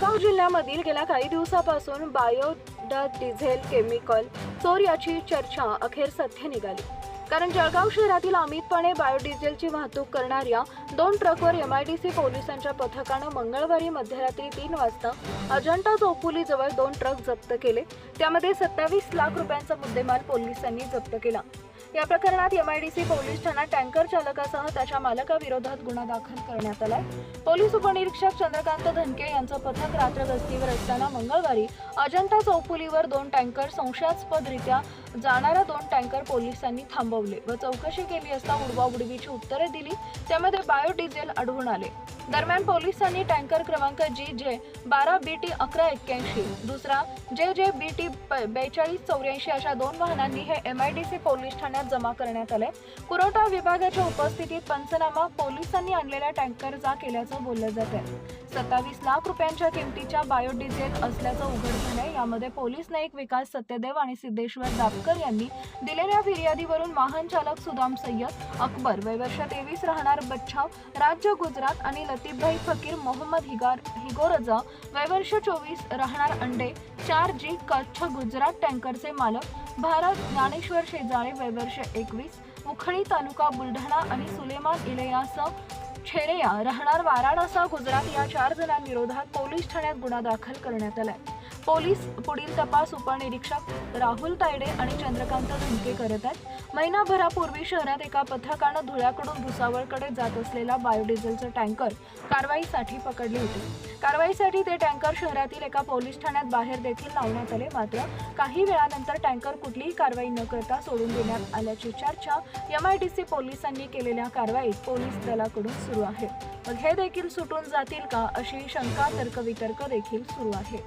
जिल्ह्यामधील गेल्या काही दिवसापासून बायोडा डिझेल केमिकल चोर याची चर्चा अखेर सत्य निघाली. कारण जळगाव शहरातील अमितपणे बायोडिझेलची वाहतूक करणाऱ्या दोन ट्रकवर एम आयडीसी पोलिसांच्या पथकानं मंगळवारी मध्यरात्री तीन वाजता अजंठा चौफुलीजवळ दोन ट्रक जप्त केले. त्यामध्ये सत्तावीस लाख रुपयांचा मुद्देमाल पोलिसांनी जप्त केला. या प्रकरणात एम आयडीसी पोलीस ठाण्यात टँकर चालकासह त्याच्या मालकाविरोधात गुन्हा दाखल करण्यात आलाय. पोलीस उपनिरीक्षक चंद्रकांत धनके यांचं पथक रात्र गस्तीवर असताना मंगळवारी अजंठा चौफुलीवर दोन टँकर संशयास्पद अनियंत्रितरित्या जाणारा दोन टँकर पोलिसांनी थांबवले व चौकशी केली असता उडवाउडवीची उत्तरे दिली त्यामध्ये बायोडिझेल आढळून आले. दरम्यान पोलिसांनी टँकर क्रमांक जी जे बारा बी टी अकरा एक्क्याऐंशी दुसरा जे जे बी टी बेचाळीस चौऱ्याऐंशी अशा दोन वाहनांनी हे M I D C police ठाण्यात जमा करण्यात आले. पुरवठा विभागाच्या उपस्थितीत पंचनामा पोलिसांनी आणलेल्या टँकरचा केल्याचं बोललं जात आहे सत्तावीस लाख रुपयांच्या किमतीच्या बायोडिझेल असल्याचं उघड झालंय. यामध्ये पोलीस नाईक विकास सत्यदेव आणि सिद्धेश्वर दापकर यांनी दिलेल्या फिर्यादीवरून वाहन चालक सुदाम सय्यद अकबर वय वर्ष तेवीस राहणार बच्छाव राज्य गुजरात आणि लतीफभाई फकीर मोहम्मद हिगार हिगोरजा वय वर्ष चोवीस राहणार अंडे चार जी कच्छ गुजरात टँकरचे मालक भारत ज्ञानेश्वर शेजाळे वय वर्ष एकवीस उखळी तालुका बुलढाणा आणि सुलेमान इलेयास छेडेया राहणार वाराणसा गुजरात या चार जणांविरोधात पोलीस ठाण्यात गुन्हा दाखल करण्यात आलाय. पोलीस पुढील तपास उपनिरीक्षक राहुल तायडे आणि चंद्रकांत धुमके करत आहेत. महिनाभरापूर्वी शहरात एका पथकानं धुळ्याकडून भुसावळकडे जात असलेला बायोडिझेलचं टँकर कारवाईसाठी पकडले होते. कारवाईसाठी ते टँकर शहरातील एका पोलीस ठाण्यात बाहेर देखील लावण्यात आले. मात्र काही वेळानंतर टँकर कुठलीही कारवाई न करता सोडून देण्यात आल्याची चर्चा एम आय डी सी पोलिसांनी केलेल्या कारवाईत पोलीस दलाकडून सुरू आहे. मग हे देखील सुटून जातील का? अशी शंका तर्कवितर्क देखील सुरू आहे.